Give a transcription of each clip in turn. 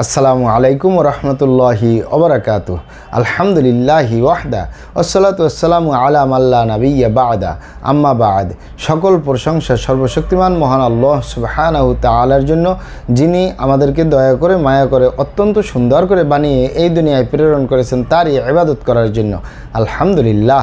আসসালামু আলাইকুম রহমতুল্লাহি ওবরাকাত আলহামদুলিল্লাহি ওয়াহদা ওসলাত আসসালামু আলা মাল্লা নবিয়া বাদা। আম্মা বাদ, সকল প্রশংসা সর্বশক্তিমান মহান আল্লাহ সুবহানাহু তাআলার জন্য, যিনি আমাদেরকে দয়া করে, মায়া করে, অত্যন্ত সুন্দর করে বানিয়ে এই দুনিয়ায় প্রেরণ করেছেন তারই ইবাদত করার জন্য। আলহামদুলিল্লাহ।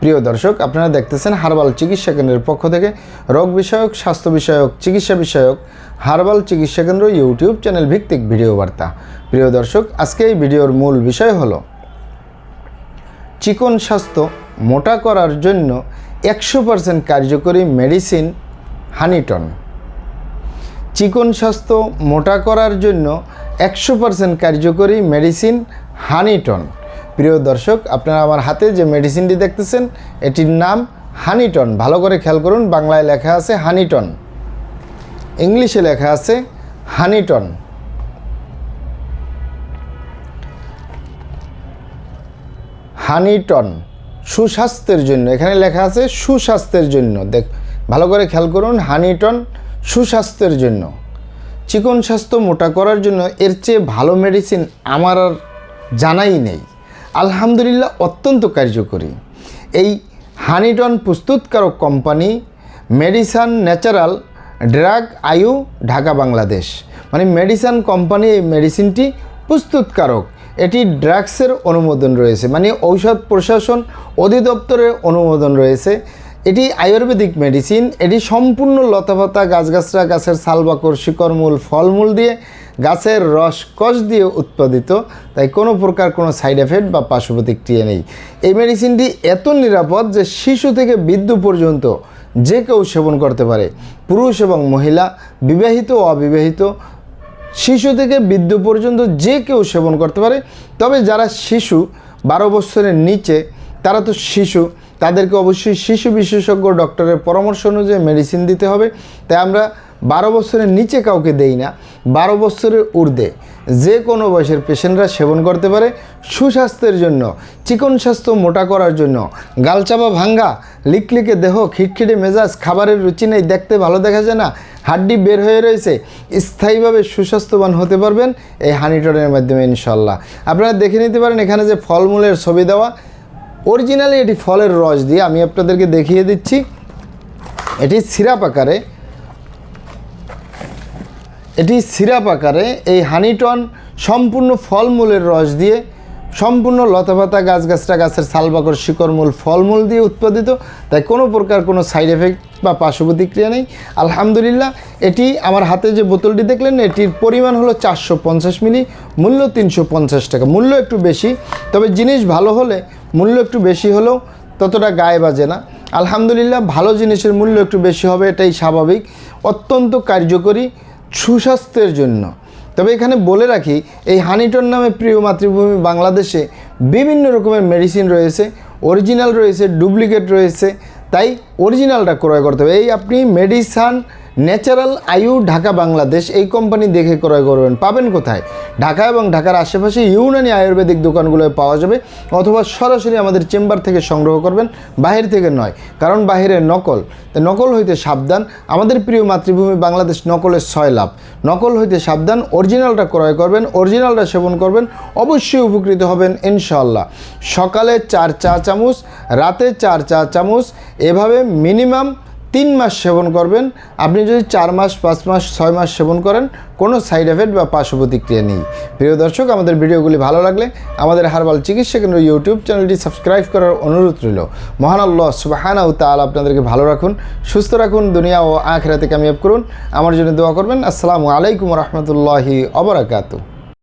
প্রিয় দর্শক, আপনারা দেখতেছেন হার্বাল চিকিৎসা কেন্দ্রের পক্ষ থেকে রোগ বিষয়ক, স্বাস্থ্য বিষয়ক, চিকিৎসা বিষয়ক হার্বাল চিকিৎসা কেন্দ্র ইউটিউব চ্যানেল ভিত্তিক ভিডিও বার্তা। প্রিয় দর্শক, আজকে এই ভিডিওর মূল বিষয় হল, চিকন স্বাস্থ্য মোটা করার জন্য একশো পার্সেন্ট কার্যকরী মেডিসিন হানিটন। চিকন স্বাস্থ্য মোটা করার জন্য একশো পার্সেন্ট কার্যকরী মেডিসিন হানিটন। প্রিয় দর্শক, আপনারা আমার হাতে যে মেডিসিনটি দেখতেছেন, এটির নাম হানিটন ভালো করে খেয়াল করুন, বাংলায় লেখা আছে হানিটন ইংলিশে লেখা আছে হানিটন হানিটন সুস্বাস্থ্যের জন্য। এখানে লেখা আছে সুস্বাস্থ্যের জন্য। দেখ, ভালো করে খেয়াল করুন হানিটন সুস্বাস্থ্যের জন্য। চিকন স্বাস্থ্য মোটা করার জন্য এর চেয়ে ভালো মেডিসিন আমার আর জানাই নেই। আলহামদুলিল্লাহ অত্যন্ত কার্যকরী। এই হানিটন প্রস্তুতকারক কোম্পানি মেডিসান ন্যাচারাল ড্রাগ আয়ু ঢাকা, বাংলাদেশ। মানে মেডিসান কোম্পানি এই মেডিসিনটি প্রস্তুতকারক। এটি ড্রাগসের অনুমোদন রয়েছে মানে ঔষধ প্রশাসন অধিদপ্তরের অনুমোদন রয়েছে। এটি আয়ুর্বেদিক মেডিসিন, এটি সম্পূর্ণ লতাপাতা গাছগাছরা গাছের সালবাকর, শিকড়মূল, ফলমূল দিয়ে গাছের রস কষ দিয়ে উৎপাদিত, তাই কোনো প্রকার কোনো সাইড এফেক্ট বা পার্শ্ব প্রতিক্রিয়া নেই। এই মেডিসিনটি এত নিরাপদ যে শিশু থেকে বৃদ্ধ পর্যন্ত যে কেউ সেবন করতে পারে। পুরুষ এবং মহিলা, বিবাহিত ও অবিবাহিত, শিশু থেকে বৃদ্ধ পর্যন্ত যে কেউ সেবন করতে পারে। তবে যারা শিশু, বারো বছরের নিচে, তারা তো শিশু, তাদেরকে অবশ্যই শিশু বিশেষজ্ঞ ডক্টরের পরামর্শ অনুযায়ী মেডিসিন দিতে হবে। তাই আমরা বারো বছরের নিচে কাউকে দেই না, বারো বছরের ঊর্ধ্বে। যে কোনো বয়সের পেশেন্টরা সেবন করতে পারে সুস্বাস্থ্যের জন্য, চিকন স্বাস্থ্য মোটা করার জন্য। গালচাপা ভাঙ্গা, লিকলিকে দেহ, খিটখিটে মেজাজ, খাবারের রুচি নেই, দেখতে ভালো দেখা যায় না, হাড্ডি বের হয়ে রয়েছে, স্থায়ীভাবে সুস্বাস্থ্যবান হতে পারবেন এই হানিটনের মাধ্যমে ইনশাল্লাহ আপনারা দেখে নিতে পারেন এখানে যে ফলমূলের ছবি দেওয়া। অরিজিনালি এটি ফলের রস দিয়ে আমি আপনাদেরকে দেখিয়ে দিচ্ছি। এটি সিরাপ আকারে এটি সিরাপ আকারে এই হানিটন সম্পূর্ণ ফলমূলের রস দিয়ে সম্পূর্ণ লতাপাতা গাছগাছরা গাছের সালবাকর শিকড়মূল ফলমূল দিয়ে উৎপাদিত। তাই কোনো প্রকার কোনো সাইড এফেক্ট বা পার্শ্ব প্রতিক্রিয়া নেই। আলহামদুলিল্লাহ, এটি আমার হাতে যে বোতলটি দেখলেন, এটির পরিমাণ হলো চারশো পঞ্চাশ মিলি, মূল্য তিনশো পঞ্চাশ টাকা। মূল্য একটু বেশি, তবে জিনিস ভালো হলে মূল্য একটু বেশি হলেও ততটা গায়ে বাজে না। আলহামদুলিল্লাহ, ভালো জিনিসের মূল্য একটু বেশি হবে, এটাই স্বাভাবিক। অত্যন্ত কার্যকরী সুস্বাস্থ্যের জন্য। তবে এখানে বলে রাখি, এই হানিটন নামে প্রিয় মাতৃভূমি বাংলাদেশে বিভিন্ন রকমের মেডিসিন রয়েছে অরিজিনাল রয়েছে ডুপ্লিকেট রয়েছে, তাই অরিজিনালটা ক্রয় করতে হবে। এই আপনি মেডিসান ন্যাচারাল আয়ু ঢাকা, বাংলাদেশ। এই কোম্পানি দেখে ক্রয় করবেন। পাবেন কোথায়? ঢাকা এবং ঢাকার আশেপাশে ইউনানি আয়ুর্বেদিক দোকানগুলোয় পাওয়া যাবে অথবা সরাসরি আমাদের চেম্বার থেকে সংগ্রহ করবেন। বাহির থেকে নয়, কারণ বাহিরে নকল। তাই নকল হইতে সাবধান। আমাদের প্রিয় মাতৃভূমি বাংলাদেশ, নকলের ছয় লাভ। নকল হইতে সাবধান, অরিজিনালটা ক্রয় করবেন, অরিজিনালটা সেবন করবেন, অবশ্যই উপকৃত হবেন ইনশাল্লাহ সকালে চার চা চামচ, রাতে চার চা চামচ, এভাবে মিনিমাম তিন মাস সেবন করবেন। আপনি যদি চার মাস, পাঁচ মাস, ছয় মাস সেবন করেন, কোনো সাইড এফেক্ট বা পার্শ্ব প্রতিক্রিয়া নেই। প্রিয় দর্শক, আমাদের ভিডিওগুলি ভালো লাগলে আমাদের হারবাল চিকিৎসা কেন্দ্র ইউটিউব চ্যানেলটি সাবস্ক্রাইব করার অনুরোধ রইল। মহান আল্লাহ সুবাহানা তাল আপনাদেরকে ভালো রাখুন, সুস্থ রাখুন, দুনিয়া ও আখরাতে কামিয়াব করুন। আমার জন্য দোয়া করবেন। আসসালামু আলাইকুম রহমতুল্লাহি অবরাকাতু